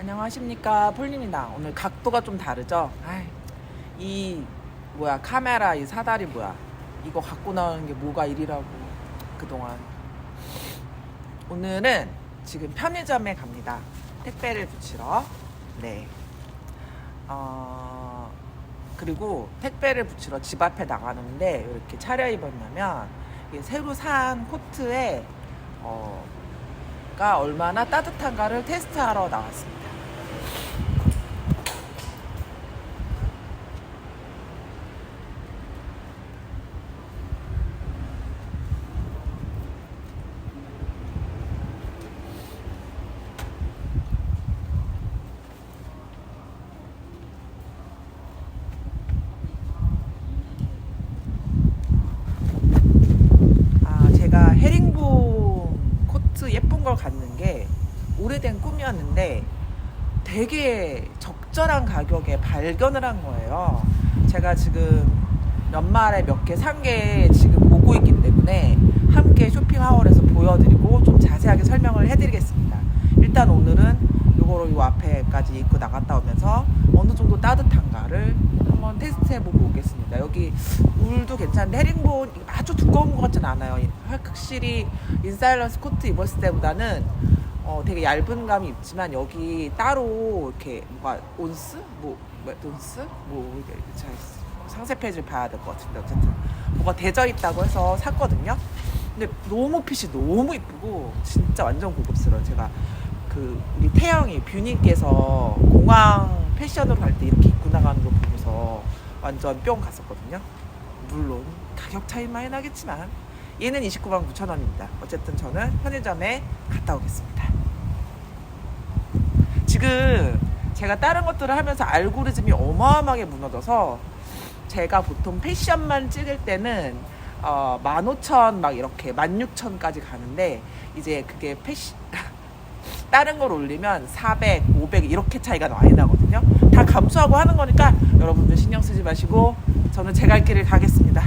안녕하십니까 폴님이다 오늘 각도가 좀 다르죠? 아이, 이 뭐야 카메라 이 사다리 뭐야? 이거 갖고 나오는 게 뭐가 일이라고 그동안. 오늘은 지금 편의점에 갑니다. 택배를 붙이러. 네. 어, 그리고 택배를 붙이러 집 앞에 나가는데 이렇게 차려입었냐면 새로 산 코트에 어, 가 얼마나 따뜻한가를 테스트하러 나왔습니다. 아, 제가 헤링본 코트 예쁜 걸 갖는 게 오래된 꿈이었는데 되게 적절한 가격에 발견을 한 거예요. 제가 지금 연말에 몇 개 산 게 지금 보고 있기 때문에 함께 쇼핑 하울에서 보여드리고 좀 자세하게 설명을 해드리겠습니다. 요 앞에까지 입고 나갔다 오면서 어느 정도 따뜻한가를 한번 테스트 해보고 오겠습니다. 여기 울도 괜찮은데 헤링본 아주 두꺼운 것 같진 않아요. 확실히 인사일런스 코트 입었을 때보다는 어, 되게 얇은 감이 있지만 여기 따로 이렇게 뭐가 온스? 뭐, 뭐 온스? 뭐 잘 상세 페이지를 봐야 될 것 같은데 어쨌든 뭐가 대져 있다고 해서 샀거든요. 근데 너무 핏이 너무 이쁘고 진짜 완전 고급스러워. 제가 그 우리 태영이 뷰님께서 공항 패션으로 갈 때 이렇게 입고 나가는 거 보고서 완전 뿅 갔었거든요. 물론 가격 차이 많이 나겠지만 얘는 29만 9천 원입니다. 어쨌든 저는 편의점에 갔다 오겠습니다. 지금 제가 다른 것들을 하면서 알고리즘이 어마어마하게 무너져서 제가 보통 패션만 찍을 때는 어, 15,000막 이렇게 16,000까지 가는데 이제 그게 패시 다른 걸 올리면 400, 500 이렇게 차이가 많이 나거든요. 다 감수하고 하는 거니까 여러분들 신경 쓰지 마시고 저는 제 갈 길을 가겠습니다.